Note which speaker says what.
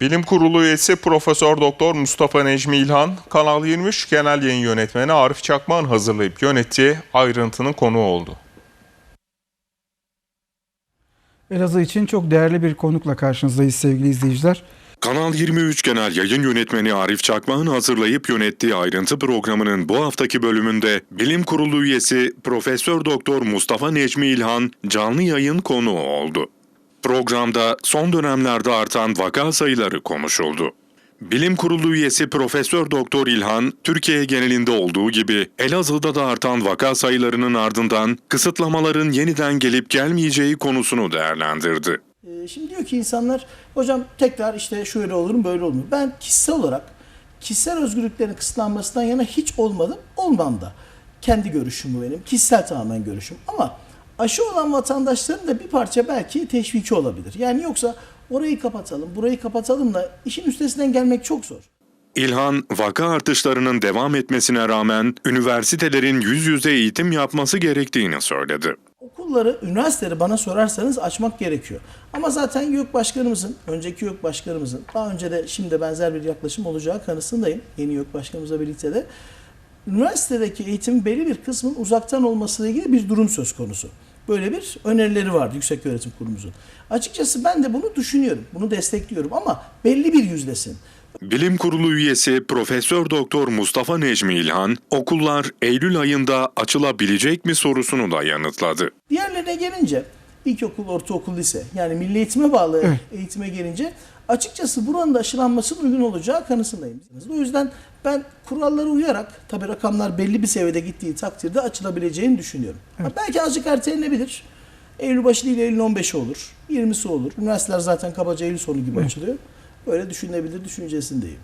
Speaker 1: Bilim Kurulu üyesi Profesör Doktor Mustafa Necmi İlhan, Kanal 23 Genel Yayın Yönetmeni Arif Çakmak'ın hazırlayıp yönettiği ayrıntının konuğu oldu.
Speaker 2: Elazığ için çok değerli bir konukla karşınızdayız sevgili izleyiciler.
Speaker 3: Kanal 23 Genel Yayın Yönetmeni Arif Çakmak'ın hazırlayıp yönettiği ayrıntı programının bu haftaki bölümünde Bilim Kurulu üyesi Profesör Doktor Mustafa Necmi İlhan canlı yayın konuğu oldu. Programda son dönemlerde artan vaka sayıları konuşuldu. Bilim Kurulu üyesi Profesör Doktor İlhan, Türkiye genelinde olduğu gibi Elazığ'da da artan vaka sayılarının ardından kısıtlamaların yeniden gelip gelmeyeceği konusunu değerlendirdi.
Speaker 4: Ee, Şimdi diyor ki insanlar hocam tekrar işte şöyle olur mu böyle olur mu? Ben kişisel olarak kişisel özgürlüklerin kısıtlanmasından yana hiç olmadım. Olmam da. Kendi görüşüm bu benim. Kişisel tamamen görüşüm. Ama aşı olan vatandaşların da bir parça belki teşviki olabilir. Yani yoksa orayı kapatalım, burayı kapatalım da işin üstesinden gelmek çok zor.
Speaker 3: İlhan, vaka artışlarının devam etmesine rağmen üniversitelerin yüz yüze eğitim yapması gerektiğini söyledi.
Speaker 4: Okulları, üniversiteleri bana sorarsanız açmak gerekiyor. Ama zaten YÖK Başkanımızın, önceki YÖK Başkanımızın, daha önce de şimdi benzer bir yaklaşım olacağı kanısındayım. Yeni YÖK Başkanımızla birlikte de. Üniversitedeki eğitimin belli bir kısmın uzaktan olmasıyla ilgili bir durum söz konusu. Böyle bir önerileri vardı Yüksek Öğretim Kurumumuzun. Açıkçası ben de bunu düşünüyorum, bunu destekliyorum ama belli bir yüzdesin.
Speaker 3: Bilim Kurulu üyesi Profesör Doktor Mustafa Necmi İlhan, okullar Eylül ayında açılabilecek mi sorusunu da yanıtladı.
Speaker 4: Diğerlerine gelince ilkokul, ortaokul, lise yani milli eğitime bağlı
Speaker 2: Evet.
Speaker 4: eğitime gelince açıkçası buranın da aşılanmasının uygun olacağı kanısındayım. O yüzden ben kurallara uyarak tabii rakamlar belli bir seviyede gittiği takdirde açılabileceğini düşünüyorum. Ha, belki azıcık ertelenebilir. Eylül başı değil Eylül 15'i olur. 20'si olur. Üniversiteler zaten kabaca Eylül sonu gibi açılıyor. Böyle düşünülebilir düşüncesindeyim.